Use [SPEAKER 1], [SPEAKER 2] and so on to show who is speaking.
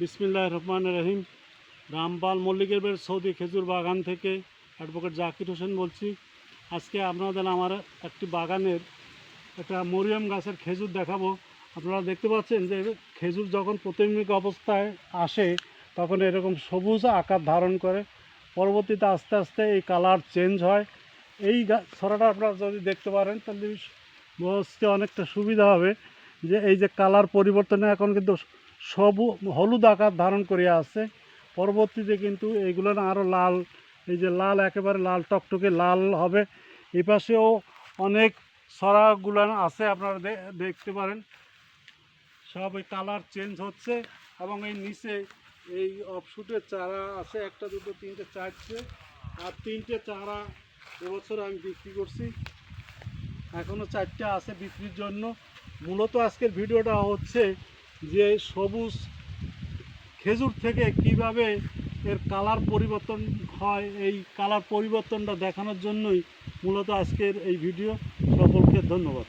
[SPEAKER 1] বিসমিল্লাহ রহমান রহিম। রামপাল মল্লিকের বের সৌদি খেজুর বাগান থেকে অ্যাডভোকেট জাকির হোসেন বলছি। আজকে আপনাদের আমার একটি বাগানের একটা মরিয়াম গাছের খেজুর দেখাবো। আপনারা দেখতে পাচ্ছেন যে খেজুর যখন প্রাথমিক অবস্থায় আসে, তখন এরকম সবুজ আকার ধারণ করে। পরবর্তীতে আস্তে আস্তে এই কালার চেঞ্জ হয়। এই ছড়াটা আপনারা যদি দেখতে পারেন, তাহলে বুঝতে অনেকটা সুবিধা হবে। যে এই যে কালার পরিবর্তনে এখন কিন্তু সবু হলুদ আকার ধারণ করিয়া আছে। পরবর্তীতে কিন্তু এইগুলো না আরও লাল, এই যে লাল, একেবারে লাল, টকটকে লাল হবে। এই পাশেও অনেক সরাগুলো আছে, আপনারা দেখতে পারেন। সব এই কালার চেঞ্জ হচ্ছে এবং এই নিচে এই অফশুটের চারা আছে, একটা, দুটো, তিনটে, চারটে। আর তিনটে চারা এবছর আমি বিক্রি করছি। এখনও চারটে আছে বিক্রির জন্য। মূলত আজকের ভিডিওটা হচ্ছে যে সবুজ খেজুর থেকে কীভাবে এর কালার পরিবর্তন হয়, এই কালার পরিবর্তনটা দেখানোর জন্যই মূলত আজকের এই ভিডিও। সকলকে ধন্যবাদ।